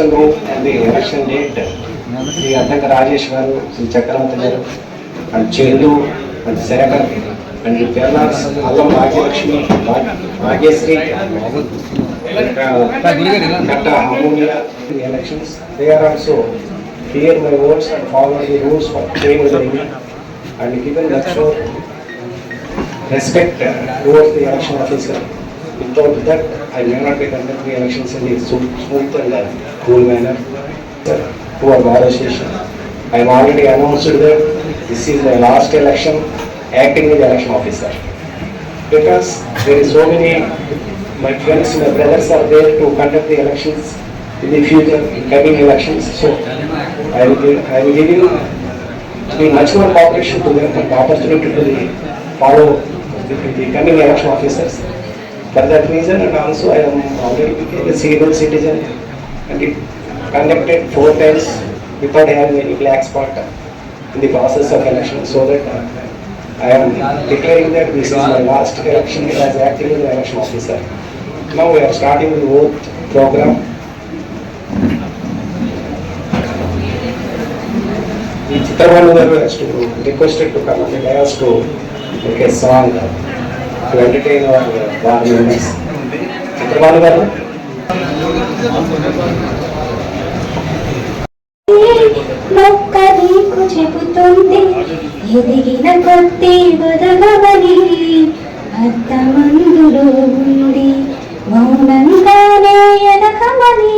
Election room and the election date, Shri Addanki Rajesh garu Shri Chakravarthi గారు and Chandu and Shekar and Kerala's Allam Bhagyalakshmi Bhagya- Bhagyashree my words and follow the rules for playing the game and given that show respect uh, towards the election officer. Without that, I may not be conducting the elections in a smooth and uh, cool manner. To our association, I have already announced that this is my last election acting as election officer. Because there is so many my friends, my brothers are there to conduct the elections in the future, in coming elections. So I will, give- I will give you be much more cooperation to them and opportunity to the follow the, the coming election officers. For that reason and also I am already a civil citizen and it conducted four times without having any black spot in the process of election so that uh, I am declaring that this is my last election here as acting as election officer. Now we are starting the oath program. Chitramanudar has to requested to come and I asked to make a song. To entertain our bar members. గారు మొక్క నీకు చెబుతుంది ఎదిగిన కొద్ది వదలవని అర్థమందులో ఉంది మౌనంగానే ఎనకమని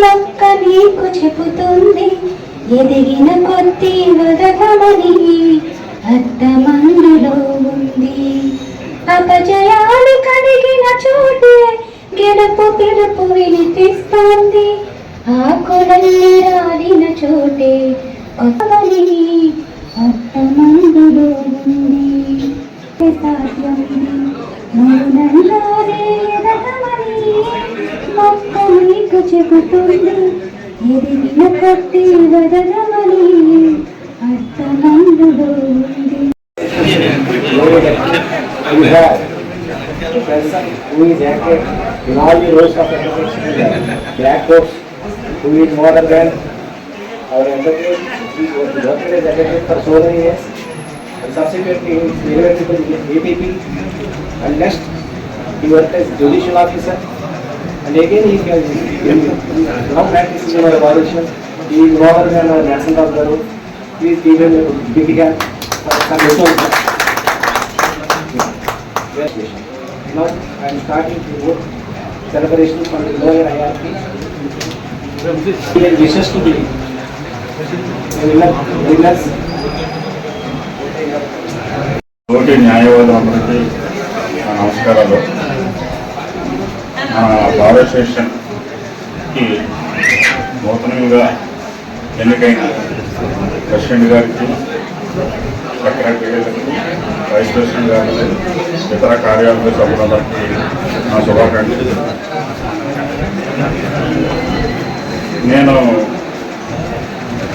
మొక్క నీకు చెబుతుంది ఎదిగిన కొద్ది వదలమని అర్థమందులో ఉంది అపజయాలు కలిగిన చోటే గెలుపు పిలుపు వినిపిస్తోంది. ఆకులన్నీ రాలిన చోటే కొత్తవని అర్థమందులో ఉంది. సాధ్యం మౌనంగానే ఎదగమని మొక్క నీకు చెబుతుంది ఎదిగిన వదలమని అర్థమందులో ఉంది we have a person who is active in all the roles of education, black books, who is more than our advocate, he was worked as advocate for so many years. And subsequently, he is irreversible in APP. And next, he worked as judicial officer. And again, he can, he now practices in our evaluation. He is more than our national doctor. Please give him a big hand for some resources. Now I am starting to work celebration for the lower hierarchy. Here wishes to be winners. తోటి న్యాయవాదులందరికీ నా నమస్కారాలు మన bar నూతనంగా ఎన్నికైన president గారికి secretary గారికి vice president గారిని ఇతర కార్యాలయ సభ్యులందరికీ నా శుభాకాంక్షలు. నేను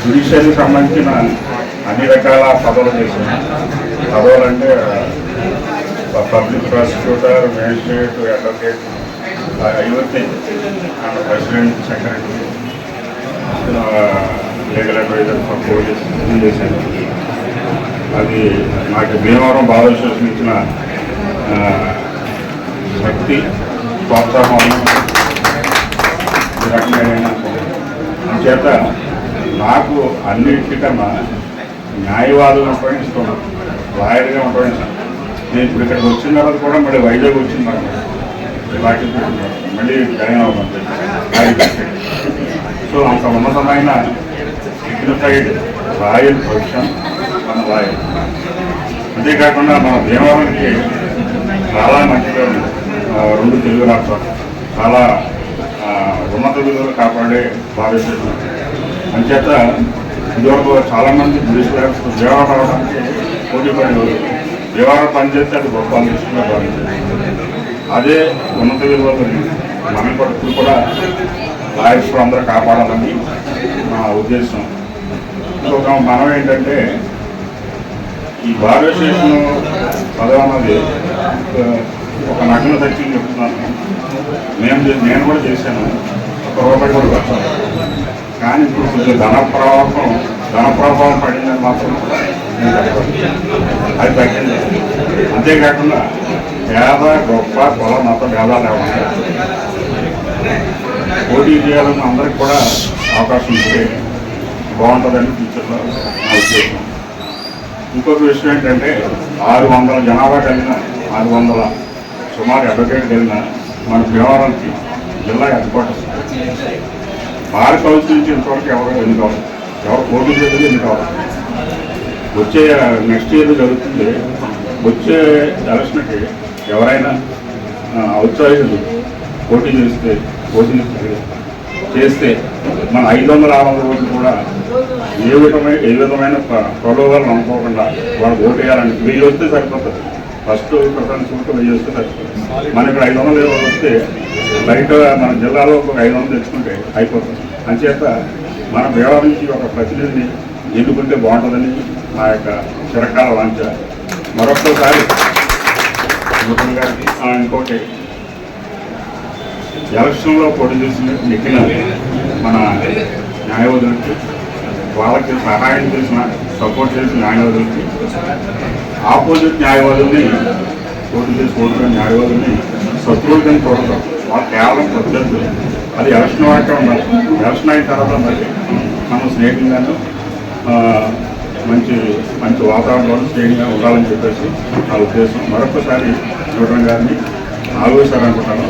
జుడిషియల్కి సంబంధించిన అన్ని రకాల పదవులు చేశాను. పదవులు అంటే public prosecutor magistrate advocate everything and president secretary legal adviser for police చేశాను. అది నాకు భీమవరం బాలకృష్ణ ఇచ్చిన శక్తి ప్రోత్సాహం. ఈ రకమైన చేత నాకు అన్నిటికన్నా న్యాయవాదులు ఉండడం ఇష్టం లాయర్గా ఉండడం ఇష్టం నేను ఇప్పుడు ఇక్కడికి వచ్చిన తర్వాత కూడా మళ్ళీ వైజాగ్ వచ్చింది వాటి మళ్ళీ జాయిన్ సో అంత ఉన్నతమైన సైడ్ రాయల్ ప్రొఫెషన్ మన లాయర్ అంతేకాకుండా మన భీమవరంకి చాలా మంచిగా రెండు తెలుగు రాష్ట్రాలు చాలా ఉన్నత విలువలు కాపాడే భావిస్తున్నాం అంచేత ఇదివరకు చాలామంది బ్రిటిష్ విజయవాడ రావడానికి పోటీ పడేవారు. విజయవాడ పనిచేస్తే అది గొప్ప దృష్టిగా భావించారు అదే ఉన్నత విలువ మన పట్టు కూడా లాయర్స్ అందరూ కాపాడాలని నా ఉద్దేశం. ఇంకొక మనం ఏంటంటే ఈ భారతదేశం చదవన్నది ఆ, ఒక నగ్న సత్యం చెప్తున్నాను. నేను నేను కూడా చేశాను. ఒక రూపాయి కూడా వచ్చాను కానీ ఇప్పుడు కొంచెం ధన ప్రభావం ధన ప్రభావం పడిందని మాత్రం అది తగ్గింది. అంతేకాకుండా పేద గొప్ప కుల మత భేదాలు ఏమన్నా పోటీ చేయాలని అందరికి కూడా అవకాశం ఇస్తే బాగుంటుందని ఫ్యూచర్లో నా ఉద్దేశం. ఇంకొక విషయం ఏంటంటే ఆరు వందల జనాభా కలిగిన ఆరు వందల సుమారు అడ్వకేట్ కలిగిన మన భీమవరంకి జిల్లా హెడ్ క్వార్టర్స్ బార్ కౌన్సిల్ నుంచి ఇంతవరకు ఎవరు ఎన్నికవాలి ఎవరు పోటీ చేయలేదు ఎన్నికవాలి వచ్చే నెక్స్ట్ ఇయర్ జరుగుతుంది. వచ్చే ఎలక్షన్కి ఎవరైనా ఔత్సాహికులు పోటీ చేస్తే పోటీ చేస్తే మన ఐదు వందల ఆరు వందల ఓట్లు కూడా ఏ విధమైన ఏ విధమైన ప్ర- ప్రలోభాలు నమ్ముకోకుండా వాళ్ళు ఓటు వేయాలని వెయ్యి వస్తే సరిపోతుంది. ఫస్ట్ ప్రిఫరెన్స్ ఉంటే వెయ్యి వస్తే సరిపోతుంది. మన ఇక్కడ ఐదు వందలు ఇరవై వస్తే బయట మన జిల్లాలో ఒక ఐదు వందలు తెచ్చుకుంటే అయిపోతుంది. అంచేత మన వ్యవహారం నుంచి ఒక ప్రతినిధిని ఎన్నుకుంటే బాగుంటుందని నా యొక్క చిరకాల వాంఛ. మరొకసారి ముఖ్యం గారికి ఇంకోటి ఎలక్షన్లో పోటీ చేసిన నెక్కిన మన న్యాయవాదులకి వాళ్ళకి సహాయం చేసిన సపోర్ట్ చేసిన న్యాయవాదులకి ఆపోజిట్ న్యాయవాదుల్ని పోటీ చేసి ఓడిపోయిన న్యాయవాదుల్ని శత్రువులు కింద వాళ్ళు కేవలం ప్రత్యర్థులు. అది ఎలక్షన్ వాకే ఉండాలి ఎలక్షన్ అయిన తర్వాత మరి మనం స్నేహితులుగాను మంచి మంచి వాతావరణంలో స్నేహితుగా ఉండాలని చెప్పేసి నా ఉద్దేశం. మరొకసారి చూడడం గారిని నాలుగోసారి అనుకుంటాను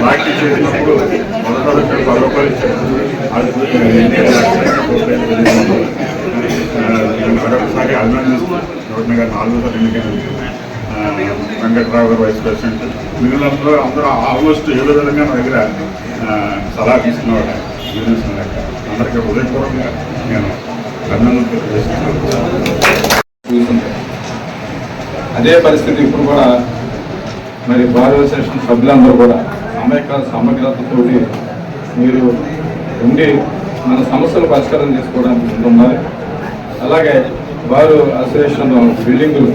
మా దగ్గర చేసినప్పుడు మొదట వచ్చాడు పది రూపాయలు ఇచ్చాడు మరొకసారి అభినందిస్తున్నాను గారు ఎన్నికైన వెంకట్రావు గారు వైస్ ప్రెసిడెంట్ మిగిలినప్పుడు అందరూ ఆల్మోస్ట్ ఏదో విధంగా నా దగ్గర సలహా తీసుకున్నవాడు బిజినెస్ అందరికీ హృదయపూర్వకంగా నేను అభినందనలు తెలియజేస్తున్నాను అదే పరిస్థితి ఇప్పుడు కూడా మరి బార్ అసోసియేషన్ సభ్యులందరూ కూడా సమగ్ర సమగ్రతతో మీరు ఉండి మన సమస్యలు పరిష్కారం చేసుకోవడానికి ముందున్నారు. అలాగే వారు అసోసియేషన్ బిల్డింగులు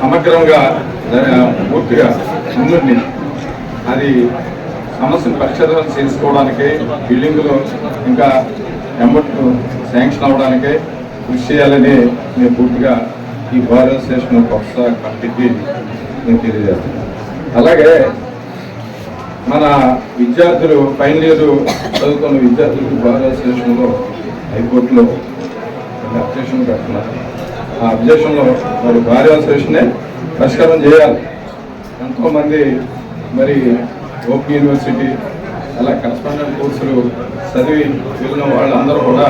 సమగ్రంగా పూర్తిగా ముందుండి అది సమస్యను పరిష్కారం చేసుకోవడానికి బిల్డింగులు ఇంకా అమౌంట్ శాంక్షన్ అవ్వడానికే కృషి చేయాలని మేము పూర్తిగా ఈ బార్ అసోసియేషన్ కొత్త కమిటీకి నేను తెలియజేస్తాను. అలాగే మన విద్యార్థులు ఫైనల్ ఇయర్ చదువుతున్న విద్యార్థులకు బార్ అసోసియేషన్లో హైకోర్టులో అబ్జెక్షన్ పెడుతున్నారు. ఆ అబ్జెక్షన్లో మరి బార్ అసోసియేషనే పరిష్కారం చేయాలి. ఎంతోమంది మరి ఓపెన్ యూనివర్సిటీ అలా కరస్పాండెంట్ కోర్సులు చదివి వెళ్ళిన వాళ్ళందరూ కూడా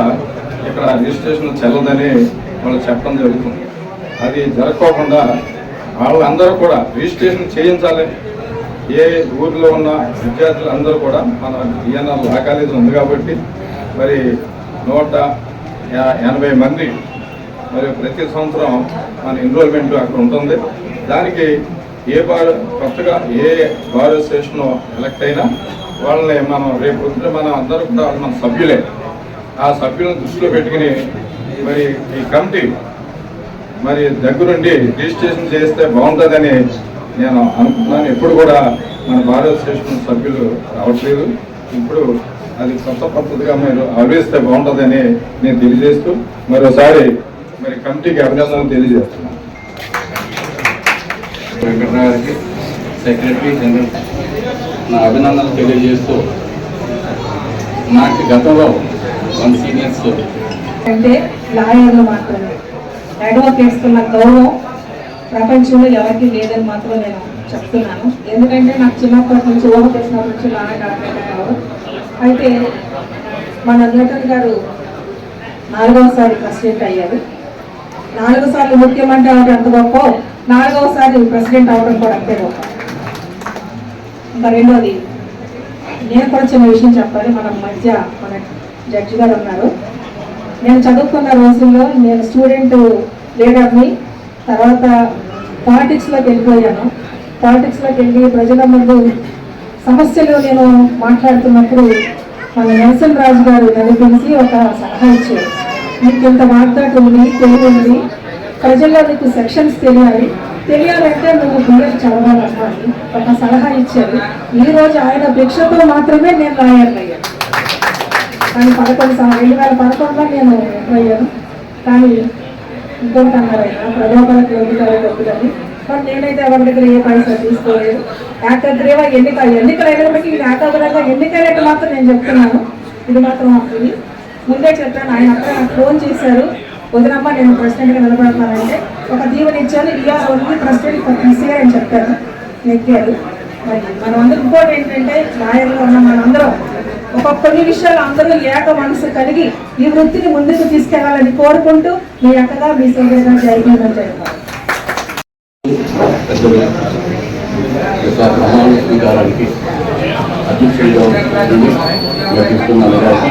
ఇక్కడ రిజిస్ట్రేషన్ చెల్లదని వాళ్ళు చెప్పడం జరుగుతుంది. అది జరగకోకుండా వాళ్ళందరూ కూడా రిజిస్ట్రేషన్ చేయించాలి. ఏ ఊర్లో ఉన్న విద్యార్థులు అందరూ కూడా మన ఈఎన్ఆర్ లా కాలేజీ ఉంది కాబట్టి మరి నూట యా- ఎనభై మంది మరి ప్రతి సంవత్సరం మన ఎన్రోల్మెంట్ అక్కడ ఉంటుంది. దానికి ఏ బార్ కొత్తగా ఏ బార్ అసోసియేషన్ ఎలక్ట్ అయినా వాళ్ళని మనం రేపు పొద్దున మనం అందరూ కూడా మన సభ్యులే. ఆ సభ్యులను దృష్టిలో పెట్టుకుని మరి ఈ కమిటీ మరి దగ్గరుండి రిజిస్ట్రేషన్ చేస్తే బాగుంటుందని నేను అనుకుంటున్నాను. ఎప్పుడు కూడా మన భారత అసోసియేషన్ సభ్యులు రావట్లేదు. ఇప్పుడు అది కొత్త పద్ధతిగా మీరు ఆలోచిస్తే బాగుంటుందని నేను తెలియజేస్తూ మరోసారి మరి కమిటీకి అభినందనలు తెలియజేస్తున్నాను. గారికి సెక్రటరీ జనరల్ నా అభినందనలు తెలియజేస్తూ నాకు గతంలో వన్ సీనియర్స్ అంటే లాయర్లు మాత్రమే. అడ్వకేట్స్ ఉన్న గౌరవం ప్రపంచంలో ఎవరికి లేదని మాత్రం నేను చెప్తున్నాను. ఎందుకంటే నాకు చిన్నప్పటి నుంచి ఊహ తెలిసినప్పటి నుంచి నాన్న అడ్వకేట్ అయితే మన నూటన్ గారు నాలుగవసారి ప్రెసిడెంట్ అయ్యారు. నాలుగు ముఖ్యమంత్రి అవడం ఎంత గొప్ప? నాలుగవసారి ప్రెసిడెంట్ అవడం కూడా అంతే గొప్ప. ఇంకా రెండోది నేను కూడా చిన్న విషయం చెప్పాలి. మన మధ్య మన జడ్జి గారు ఉన్నారు. నేను చదువుకున్న రోజుల్లో నేను స్టూడెంట్ లీడర్ని తర్వాత పాలిటిక్స్లోకి వెళ్ళిపోయాను. పాలిటిక్స్లోకి వెళ్ళి ప్రజల ముందు సమస్యలు నేను మాట్లాడుతున్నప్పుడు మన నెల్సన్ రాజు గారు నన్ను ఒక సలహా ఇచ్చారు. నీకు ఇంత వాగ్దాటి ఉంది తెలివి ఉంది. ప్రజల్లో నీకు సెక్షన్స్ తెలియాలి. తెలియాలంటే నువ్వు బిఎల్ చదవాలమ్మా అని ఒక సలహా ఇచ్చారు. ఈ రోజు ఆయన భిక్షతో మాత్రమే నేను రాయాలి కానీ పదకొండు సంవత్సరం రెండు వేల పదకొండులో నేను అయ్యాను. కానీ ఇంకొకటి అన్నారు ఆయన ప్రలోభాలకు లొంగుతారు డబ్బులని కానీ నేనైతే ఎవరి దగ్గర ఏ పైసా తీసుకోలేదు. ఏకగ్రీవ ఎన్నిక ఎన్నికలు అయినప్పటికీ ఇది ఏకాగ్రంగా ఎన్నికైనట్టు మాత్రం నేను చెప్తున్నాను. ఇది మాత్రం అవుతుంది ముందే చెప్పాను ఆయన అక్కడ నాకు ఫోన్ చేశారు. వదినమ్మ నేను ప్రెసిడెంట్గా నిలబడతానంటే ఒక దీవెన ఇచ్చాను. ఇవాళ ఉంది ప్రెసిడెంట్ తీసేయాలి అని చెప్పాను. నెగ్గారు. మరి మనం అందరం ఇంకోటి ఏంటంటే లాయర్లో ఉన్న మనందరం ఒక కొన్ని విషయాలు అందరూ ఏక మనసు కలిగి ఈ వృత్తిని ముందుకు తీసుకెళ్ళాలని కోరుకుంటూ మీ అక్కగా మీ సోదరుగా జరిగిందని చెప్పారు స్వీకారానికి అధ్యక్షుడిగా గారికి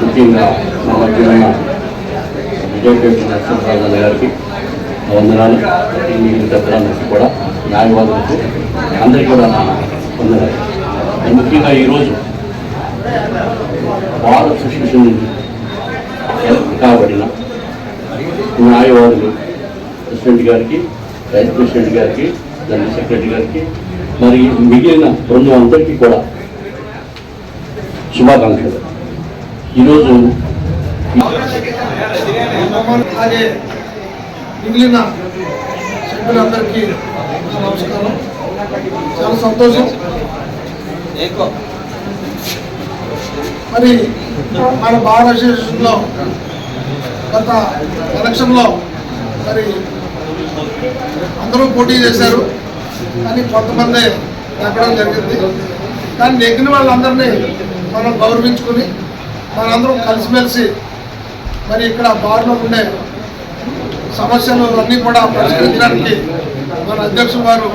ముఖ్యంగా మా మధ్యమైన విజయపేట నరసింహరాజు గారికి వందనాలు. మిగిలిన పెద్దలందరికీ కూడా న్యాయవాదులకు అందరికీ కూడా నా వందనాలు. ముఖ్యంగా ఈరోజు బార్ అసోసియేషన్ కాబడిన న్యాయవాదులు ప్రెసిడెంట్ గారికి వైస్ ప్రెసిడెంట్ గారికి జనరల్ సెక్రటరీ గారికి మరి మిగిలిన బృందం అందరికీ కూడా శుభాకాంక్షలు. ఈరోజు మిగిలిన సభ్యులందరికీ నమస్కారం. చాలా సంతోషం. మరి మన బార్ అసోసియేషన్లో గత ఎలక్షన్లో మరి అందరూ పోటీ చేశారు. కానీ కొంతమంది నెగ్గడం జరిగింది. కానీ నెగ్గిన వాళ్ళందరినీ మనం గౌరవించుకుని మనందరం కలిసిమెలిసి మరి ఇక్కడ బార్లో ఉండే సమస్యలు అన్నీ కూడా పరిష్కరించడానికి మన అధ్యక్షులు వారు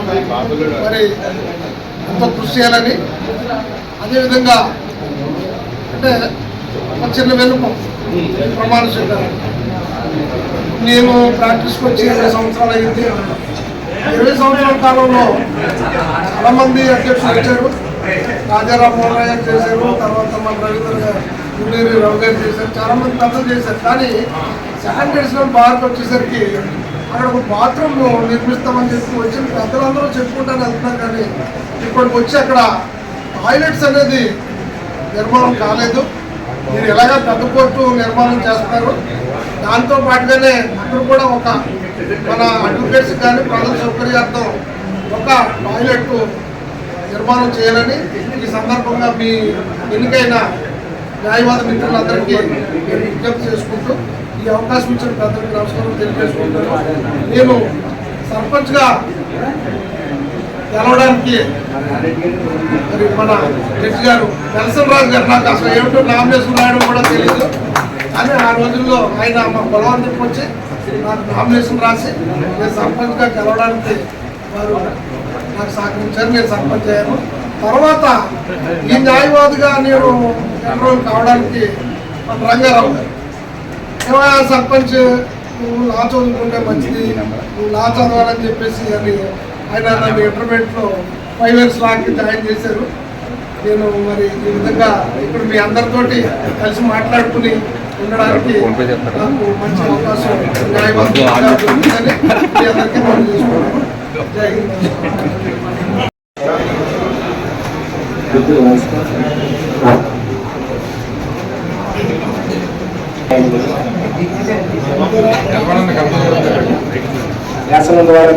మరి ఎంతో కృషి చేయాలని అదేవిధంగా అంటే ఒక చిన్న వెనుక ప్రమాణ స్వీకారం. నేను ప్రాక్టీస్కి వచ్చి ఇరవై సంవత్సరాలు అయింది. ఇరవై సంవత్సరాల కాలంలో చాలా మంది అధ్యక్షులు వచ్చారు. రాజారాం మోహన్ రాయ్ గారు చేశారు తర్వాత మన రవీంద్ర గారు గుండేరి రవి గారు చేశారు చాలా మంది పెద్దలు చేశారు. కానీ శానిటైజేషన్ బార్కి వచ్చేసరికి అక్కడ ఒక బాత్రూమ్ నిర్మిస్తామని చెప్పి వచ్చిన పెద్దలందరూ చెప్పుకుంటాను వెళ్తున్నాం కానీ ఇప్పటికి వచ్చి అక్కడ టాయిలెట్స్ అనేది నిర్మాణం కాలేదు. మీరు ఎలాగ పెద్ద కోర్టు నిర్మాణం చేస్తున్నారు? దాంతో పాటుగానే అక్కడ కూడా ఒక మన అడ్వకేట్స్ కానీ ప్రజల సౌకర్యార్థం ఒక టాయిలెట్ నిర్మాణం చేయాలని ఈ సందర్భంగా మీ ఎన్నికైన న్యాయవాద మిత్రులందరికీ నేను విజ్ఞప్తి చేసుకుంటూ ఈ అవకాశం ఇచ్చిన పెద్దలకు నమస్కారం తెలియజేసుకుంటాను నేను సర్పంచ్గా గెలవడానికి మరి మన జడ్జి గారు నెల్సన్ రాజు గారు నాకు అసలు ఏమిటో నామినేషన్ రాయడం కూడా తెలియదు కానీ ఆ రోజుల్లో ఆయన మా బలవంతం వచ్చి నాకు నామినేషన్ రాసి నేను సర్పంచ్గా గెలవడానికి వారు నాకు సహకరించారు. నేను సర్పంచ్ అయ్యాను. తర్వాత ఈ న్యాయవాదిగా నేను ఎన్రోల్ కావడానికి మన రంగారావు గారు ఏమయ్యా సర్పంచ్? నువ్వు లా చదువుకుంటే మంచిది. నువ్వు లా చదవాలని చెప్పేసి అని ఆయన నన్ను ఇంటర్మీడియట్లో ఫైవ్ ఇయర్స్ లాకి జాయిన్ చేశారు. నేను మరి ఈ విధంగా ఇప్పుడు మీ అందరితోటి కలిసి మాట్లాడుకుని ఉండడానికి నాకు మంచి అవకాశం మీ అందరికీ మనం చేసుకుంటున్నాను జై హింద్.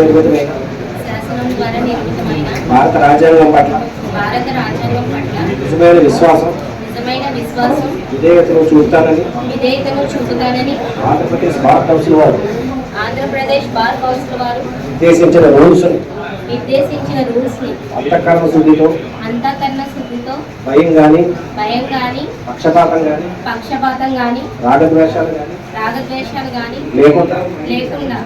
నిర్మితమైన భారత రాజ్యాంగం పట్ల. నిజమైన విశ్వాసం. విధేయతను చూపుతానని. విధేయతను చూపుతానని ఆంధ్రప్రదేశ్ బార్ కౌన్సిల్ వారు. ఆంధ్రప్రదేశ్ బార్ కౌన్సిల్ వారు నిర్దేశించిన రూల్స్ నిర్దేశించిన రూల్స్ని అంతఃకరణ శుద్ధితో. అంతఃకరణ శుద్ధితో. భయం భయం గాని. పక్షపాతం కానీ పక్షపాతం గాని. రాగద్వేషాలు కానీ రాగద్వేషాలు గాని. లేకుండా. లేకుండా.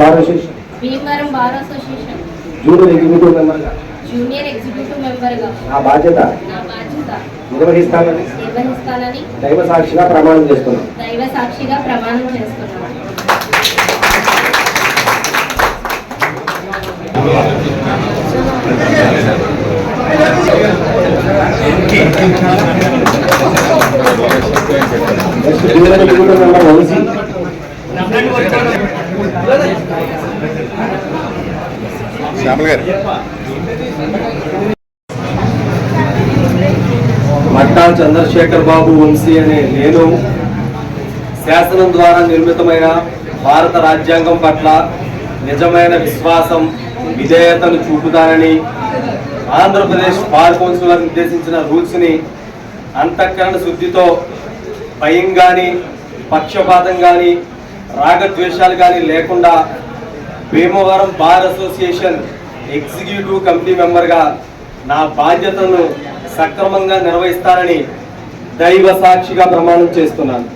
Bar association Bhimavaram bar association. Junior executive మెంబర్గా జూనియర్ ఎగ్జిక్యూటివ్ మెంబర్గా నా బాధ్యత? నా బాధ్యత. నిర్వహిస్తానని? నిర్వహిస్తానని. దైవ సాక్షిగా ప్రమాణం చేస్తున్నాను దైవ సాక్షిగా ప్రమాణం చేస్తున్నాను next junior executive member Vamsi Matta Chandrasekhar Babu Vamsi అనే నేను శాసనం ద్వారా నిర్మితమైన భారత రాజ్యాంగం పట్ల నిజమైన విశ్వాసం విధేయతను చూపుతానని ఆంధ్రప్రదేశ్ బార్ కౌన్సిల్ వారు నిర్దేశించిన రూల్స్ని అంతఃకరణ శుద్ధితో భయం కానీ పక్షపాతం కానీ రాగద్వేషాలు కానీ లేకుండా Bhimavaram bar association executive committee మెంబర్గా నా బాధ్యతను సక్రమంగా నిర్వహిస్తానని దైవ సాక్షిగా ప్రమాణం చేస్తున్నాను.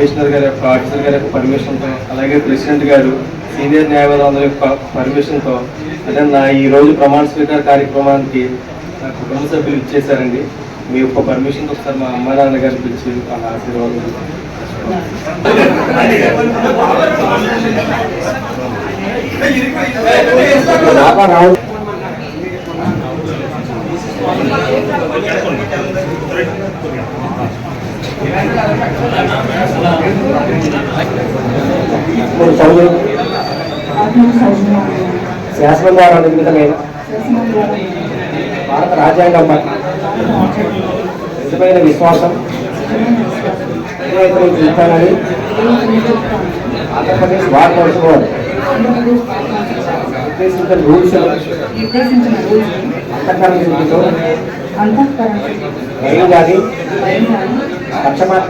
కమిషనర్ గారి యొక్క ఆఫీసర్ గారి యొక్క పర్మిషన్తో అలాగే ప్రెసిడెంట్ గారు సీనియర్ న్యాయవాదులందరి యొక్క పర్మిషన్తో అంటే నా ఈ రోజు ప్రమాణ స్వీకార కార్యక్రమానికి నా కుటుంబ సభ్యులు ఇచ్చేశారండి మీ యొక్క పర్మిషన్ ఒకసారి మా అమ్మ నాన్న గారిని పిలిచి వాళ్ళ ఆశీర్వాదం నాపా సౌజన్యం శాసనం ద్వారా నిర్మితమైన భారత రాజ్యాంగం పట్ల నిజమైన విశ్వాసం? చూపుతానని ఆంధ్రప్రదేశ్ వారు నిర్దేశించిన రూల్స్ నిర్దేశించిన రూల్స్ అంతఃకరణ శుద్ధితో అంతఃకరణ భయం కానీ పక్షపాత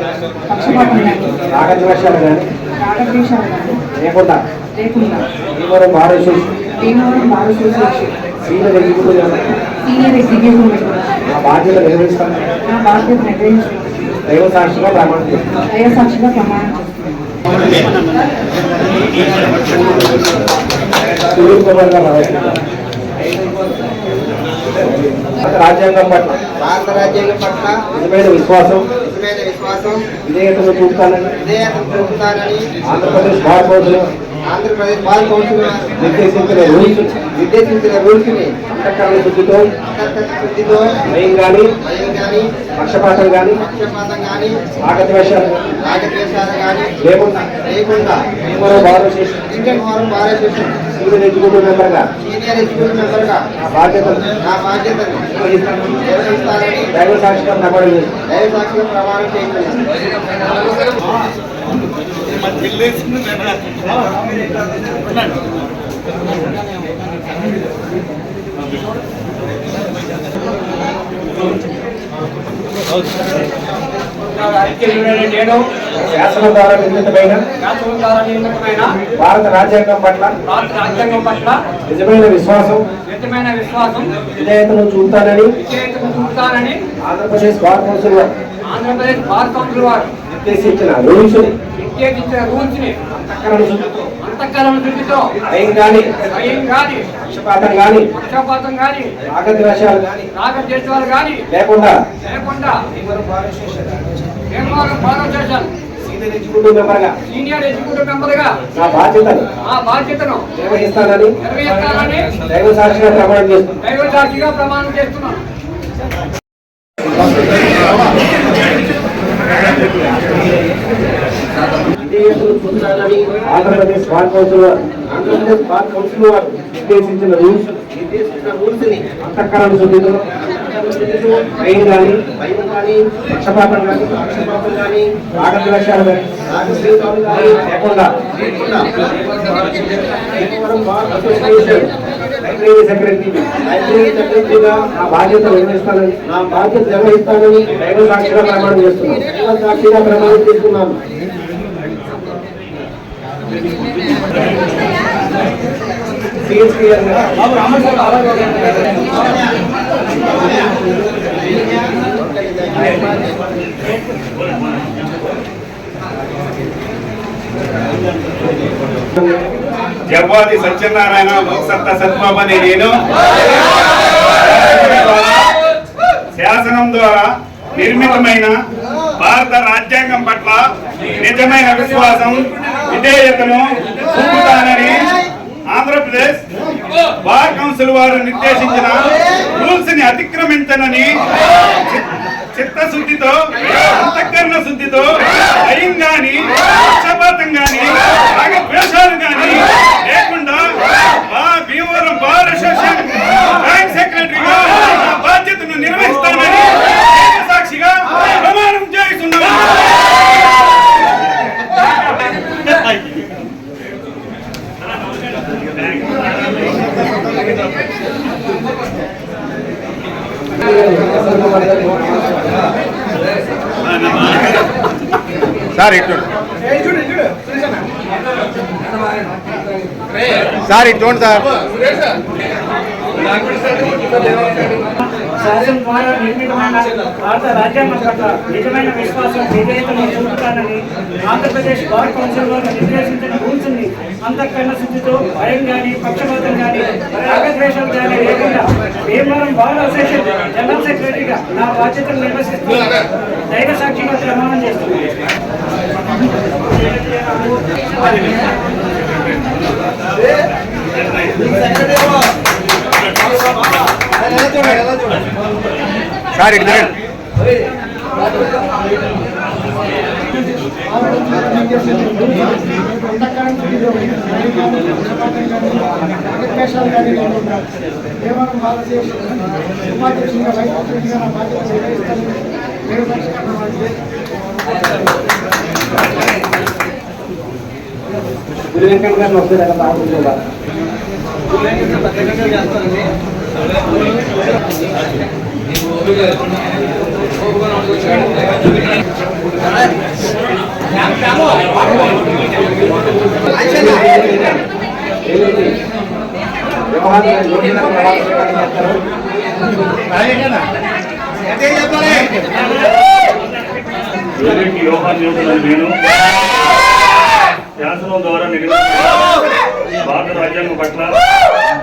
పక్షపాతం కానీ రాగద్వేషాలు కానీ రాగద్వేషాలు కానీ లేకుండా లేకుండా Bhimavaram bar association. Bhimavaram bar association. Senior executive senior executive member నా బాధ్యత నిర్వహిస్తాను నా బాధ్యత నిర్వహించుకుంటూ దైవ సాక్షిగా ప్రమాణం చేస్తాను దైవ సాక్షిగా ప్రమాణం చేస్తున్నాను సునీల్ కుమార్ గారు రావాలి. భారత రాజ్యాంగం పట్ల. భారత రాజ్యాంగం పట్ల నిజమైన విశ్వాసం. నిజమైన విశ్వాసం. విధేయతను చూపుతానని. విధేయత చూపుతానని Andhra Pradesh bar council Andhra Pradesh bar council నిర్దేశించిన రూల్స్. నిర్దేశించిన రూల్స్ని అంతఃకరణ శుద్ధితో. అంతర్గత శుద్ధితో. భయం కానీ భయం కానీ పక్షపాతం కానీ పక్షపాతం కానీ రాగద్వేషాలు రాగద్వేషాలు కానీ లేకుండా లేకుండా bar association Indian bar association senior executive మెంబర్గా సీనియర్ ఎగ్జిక్యూటివ్ మెంబర్గా నా బాధ్యతను నా బాధ్యతను నిర్వహిస్తాను నిర్వహిస్తానని దైవ సాక్షిగా ప్రమాణం చేస్తాను దైవ సాక్షిగా ప్రమాణం చేస్తున్నాను నేను శాసనం ద్వారా నిర్మితమైన భారత రాజ్యాంగం పట్ల భారత రాజ్యాంగం పట్ల నిజమైన విశ్వాసం నిజమైన విశ్వాసం విధేయతను చూపుతానని విజేతను చూపుతానని ఆంధ్రప్రదేశ్ బార్ కౌన్సిల్ వారు ఆంధ్రప్రదేశ్ బార్ కౌన్సిల్ వారు నిర్దేశించిన రూల్స్ నిర్దేశించిన రూల్స్ని అంతఃకరణ దృష్టితో భయం కానీ భయం గాని పక్షపాతం కానీ పక్షపాతం రాగద్వేషాలు కానీ రాగద్వేషాలు లేకుండా లేకుండా సీనియర్ ఎగ్జిక్యూటివ్ మెంబర్గా సీనియర్ ఎగ్జిక్యూటివ్ నా బాధ్యతను ఆ బాధ్యతను నిర్వహిస్తానని నిర్వహిస్తానని దైవ సాక్షిగా ప్రమాణం చేస్తున్నాను. దైవ సాక్షిగా ప్రమాణం చేస్తున్నాను. Andhra Pradesh bar council Andhra Pradesh bar council వారు నిర్దేశించిన రూల్స్ నిర్దేశించిన రూల్స్ని అంతఃకరణ కానీ కానీ పక్షపాతం కానీ పక్షపాతం కానీ కానీ రాగద్వేషాలు కానీ లేకుండా Bhimavaram bar association library secretary library సెక్రటరీగా నా బాధ్యత నిర్వహిస్తానని నా బాధ్యత నిర్వహిస్తానని దైవ సాక్షిగా ప్రమాణం చేస్తున్నాను. దైవ సాక్షిగా ప్రమాణం చేస్తున్నాను. జవ్వాది సత్యనారాయణ లోక్సత్త సత్మని నేను. శాసనం ద్వారా నిర్మితమైన భారత రాజ్యాంగం పట్ల నిజమైన విశ్వాసం విధేయతను చూపుతానని ఆంధ్రప్రదేశ్ బార్ కౌన్సిల్ వారు నిర్దేశించిన రూల్స్ని అతిక్రమించనని చిత్తశుద్ధితో అంతఃకరణ శుద్ధితో భయం గాని పక్షపాతం గాని రాగద్వేషాలు గాని లేకుండా మా భీమవరం బార్ అసోసియేషన్ బ్యాంక్ సెక్రటరీగా బాధ్యతను నిర్వహిస్తానని సాక్షిగా ప్రమాణం చేస్తున్నాను సార్ ఇటు సార్ ఇటువంటి సార్ శాసనం ద్వారా నిర్మితమైన భారత రాజ్యాంగం పట్ల నిజమైన విశ్వాసం విధేయతను చూపుతానని ఆంధ్రప్రదేశ్ బార్ కౌన్సిల్ నిర్దేశించిన రూల్స్ అంతఃకరణ శుద్ధితో భయం కానీ పక్షపాతం గాని రాగద్వేషం లేకుండా భీమవరం బార్ అసోసియేషన్ జనరల్ సెక్రటరీగా నా బాధ్యతలు నిర్వహిస్తూ దైవ సాక్షిగా ప్రమాణం చేస్తున్నాను. సార్ ఇటు తిరగండి. కేవలం భారతదేశం ఉపాధ్యక్షునిగా వైస్ ప్రెసిడెంట్గా నా బాధ్యత నిర్వహిస్తాను నేను పరిష్కరణ గురు వెంకట గారిని ఒకసారి అలా బాగుంటుందా ఏదైతే యోహాన్ యోగులను నేను శాసనం ద్వారా నిర్మించిన భారత రాజ్యాంగం పట్ల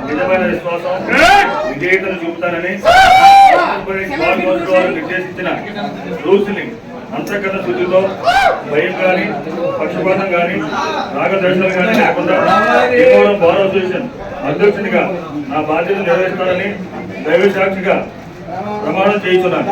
నిజమైన విశ్వాసం విధేయతను చూపుతానని నిర్దేశించిన రూల్స్ అంతర్గత శుద్ధితో భయం కానీ పక్షపాతం కానీ రాగదర్శనం కానీ లేకుండా భీమవరం బార్ అసోసియేషన్ అధ్యక్షునిగా నా బాధ్యతను నిర్వహిస్తానని దైవ సాక్షిగా ప్రమాణం చేస్తున్నాను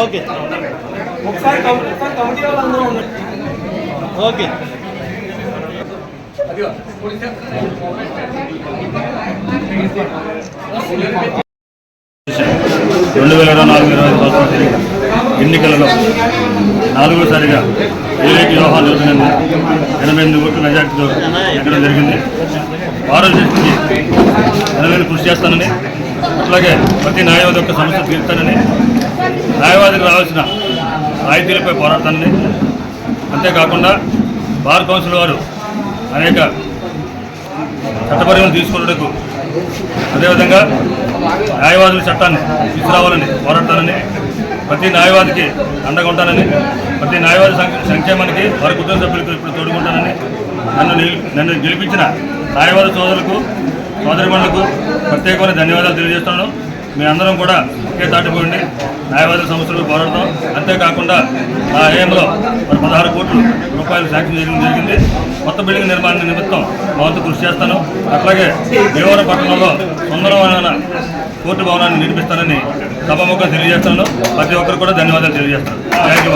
ఓకే. ఒకసారి కమిటీ వాళ్ళందరూ ఉన్నారు ఓకే. రెండు వేల ఇరవై నాలుగు ఇరవై ఐదు సంవత్సరం జరిగిన ఎన్నికలలో నాలుగోసారిగా ఏలైకి వ్యవహారం జరుగుతున్న ఎనభై ఎనిమిది ఓట్ల మెజార్టీతో ఎక్కడ జరిగింది. భారతదేశానికి ఎనభై కృషి చేస్తానని అట్లాగే ప్రతి న్యాయవాది యొక్క సమస్య తీరుతానని న్యాయవాదికి రావాల్సిన రాయితీలపై పోరాడతానని అంతేకాకుండా బార్ కౌన్సిల్ వారు అనేక చట్టపరిమలు తీసుకున్నట్టుకు అదేవిధంగా న్యాయవాదుల చట్టాన్ని తీసుకురావాలని పోరాడతానని ప్రతి న్యాయవాదికి అండగా ఉంటానని ప్రతి న్యాయవాది సంక్షేమానికి వారి కుటుంబ సభ్యులకు ఇప్పుడు తోడుకుంటానని నన్ను నన్ను గెలిపించిన న్యాయవాద సోదరులకు సోదరిమణులకు ప్రత్యేకమైన ధన్యవాదాలు తెలియజేస్తున్నాను. మీరందరం కూడా ఒకే తాటిపోండి న్యాయవాద సంస్థలు పోరాడతాం. అంతేకాకుండా ఆ ఏఎంలో మరి పదహారు కోట్ల రూపాయలు శాంక్షన్ చేయడం జరిగింది. కొత్త బిల్డింగ్ నిర్మాణ నిమిత్తం మా కృషి చేస్తాను. అట్లాగే భీమవరం పట్టణంలో సుందరమైన కోర్టు భవనాన్ని నిర్మిస్తానని సభముఖం తెలియజేస్తాను. ప్రతి ఒక్కరు కూడా ధన్యవాదాలు తెలియజేస్తాను. Thank you